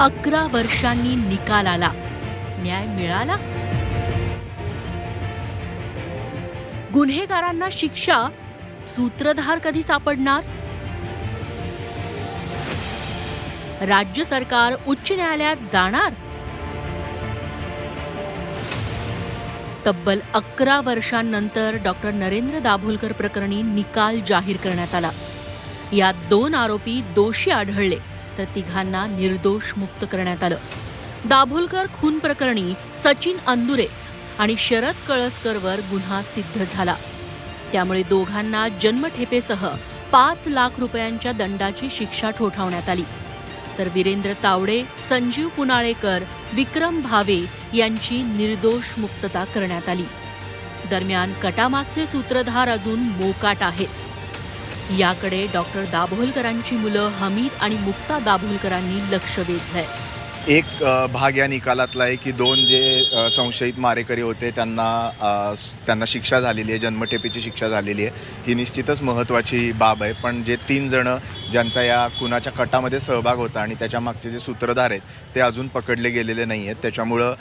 अकरा वर्षांनी निकाल आला न्याय मिळाला? गुन्हेगारांना शिक्षा सूत्रधार कधी सापडणार? राज्य सरकार उच्च न्यायालयात जाणार? तब्बल अकरा वर्षांनंतर डॉक्टर नरेंद्र दाभोलकर प्रकरणी निकाल जाहीर करण्यात आला. यात दोन आरोपी दोषी आढळले. तर तिघांना निर्दोष मुक्त करण्यात आलं. दाभोलकर खून प्रकरणी सचिन अंदुरे आणि शरद कळसकरवर गुन्हा सिद्ध झाला. त्यामुळे दोघांना जन्मठेपेसह पाच लाख रुपयांच्या दंडाची शिक्षा ठोठावण्यात आली. तर वीरेंद्र तावडे संजीव पुनाळेकर विक्रम भावे यांची निर्दोष मुक्तता करण्यात आली. दरम्यान कटामागचे सूत्रधार अजून मोकाट आहेत. याकडे डॉक्टर दाभोलकरांची मुलं हमीद आणि मुक्ता दाभोलकरांनी लक्ष वेधलंय. एक भाग या निकालातला आहे की दोन जे संशयित मारेकरी होते त्यांना त्यांना शिक्षा झालेली आहे जन्मठेपेची शिक्षा झालेली आहे. ही निश्चितच महत्त्वाची बाब आहे. पण जे तीन जणं ज्यांचा या खुनाच्या कटामध्ये सहभाग होता आणि त्याच्या मागचे जे सूत्रधार आहेत ते अजून पकडले गेलेले नाही आहेत त्याच्यामुळं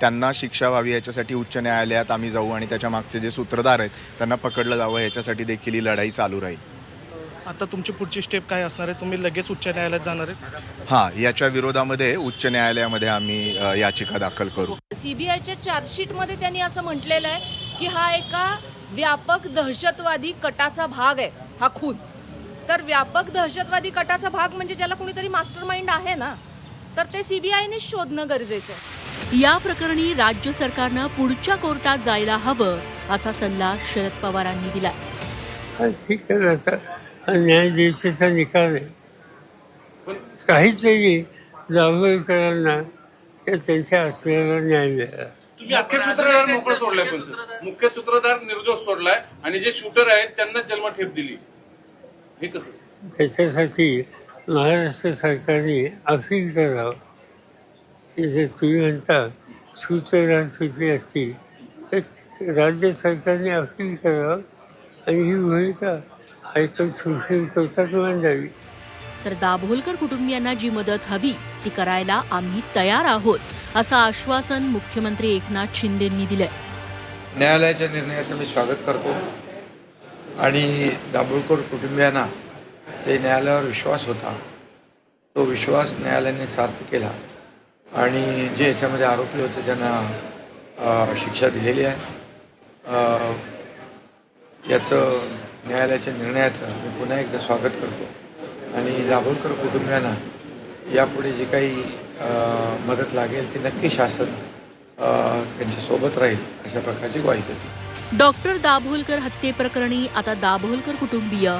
त्यांना शिक्षा व्हावी याच्यासाठी उच्च न्यायालयात आम्ही जाऊ आणि त्याच्या मागचे जे सूत्रधार आहेत त्यांना पकडलं जावं याच्यासाठी देखील ही लढाई चालू राहील. आता तुमची पुढची स्टेप काय असणार आहे? तुम्ही लगेच उच्च न्यायालयात जाणार आहे? हां याच्या विरोधामध्ये उच्च न्यायालयामध्ये आम्ही अ, याचिका दाखल करू. सीबीआयच्या चार्जशीटमध्ये त्यांनी असं म्हटलेलं आहे की हा एका व्यापक दहशतवादी कटाचा भाग आहे हा खून. तर व्यापक दहशतवादी कटाचा भाग म्हणजे ज्याला कुणीतरी मास्टर माइंड आहे ना तर ते सीबीआयने शोधणं गरजेचं आहे. या प्रकरणी राज्य सरकारनं पुढच्या कोर्टात जायला हवं असा सल्ला शरद पवारांनी दिला ठीक आहे आता न्यायाधीशाचा निकाल आहे. काहीतरी दाभोलकरांना त्या त्यांच्या असलेला न्याय द्यायला मुख्य सूत्रधार मोकळं सोडलाय पण सर. मुख्य सूत्रधार निर्दोष सोडलाय आणि जे शूटर आहेत त्यांना जन्मठेप दिली. हे कसं? त्याच्यासाठी महाराष्ट्र सरकारने अपील करावं. जर तुम्ही म्हणता सूत्रधार सुटली असतील तर राज्य सरकारने अपील करावं. आणि ही भूमिका तर दाभोलकर कुटुंबियांना जी मदत हवी ती करायला आम्ही तयार आहोत असं आश्वासन मुख्यमंत्री एकनाथ शिंदेंनी दिलंय. न्यायालयाच्या निर्णयाचं मी स्वागत करतो. आणि दाभोळकर कुटुंबियांना ते न्यायालयावर विश्वास होता. तो विश्वास न्यायालयाने सार्थ केला. आणि जे याच्यामध्ये आरोपी होते त्यांना शिक्षा दिलेली आहे याचं न्यायालयाच्या निर्णयाचं मी पुन्हा एकदा स्वागत करतो. आणि दाभोळकर कुटुंबियांना यापुढे जी काही मदत लागेल ती नक्की शासन त्यांच्यासोबत राहील अशा प्रकारची ग्वाही देतो. डॉक्टर दाभोलकर हत्येप्रकरणी आता दाभोलकर कुटुंबीय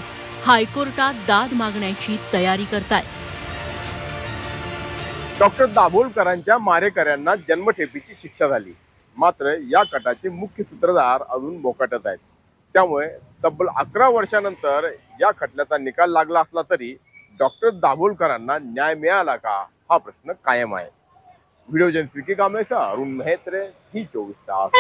हायकोर्टात दाद मागण्याची तयारी करतायत डॉक्टर दाभोलकरांच्या मारेकऱ्यांना जन्मठेपीची शिक्षा झाली. मात्र या कटाचे मुख्य सूत्रधार अजून बोकाटत आहेत. त्यामुळे तब्बल अकरा वर्षानंतर या खटल्याचा निकाल लागला असला तरी डॉक्टर दाभोलकरांना न्याय मिळाला का? हा प्रश्न कायम आहे. व्हिडिओ जन स्विकी कामेसा अरुण मेहत्रे ही चोवीस तास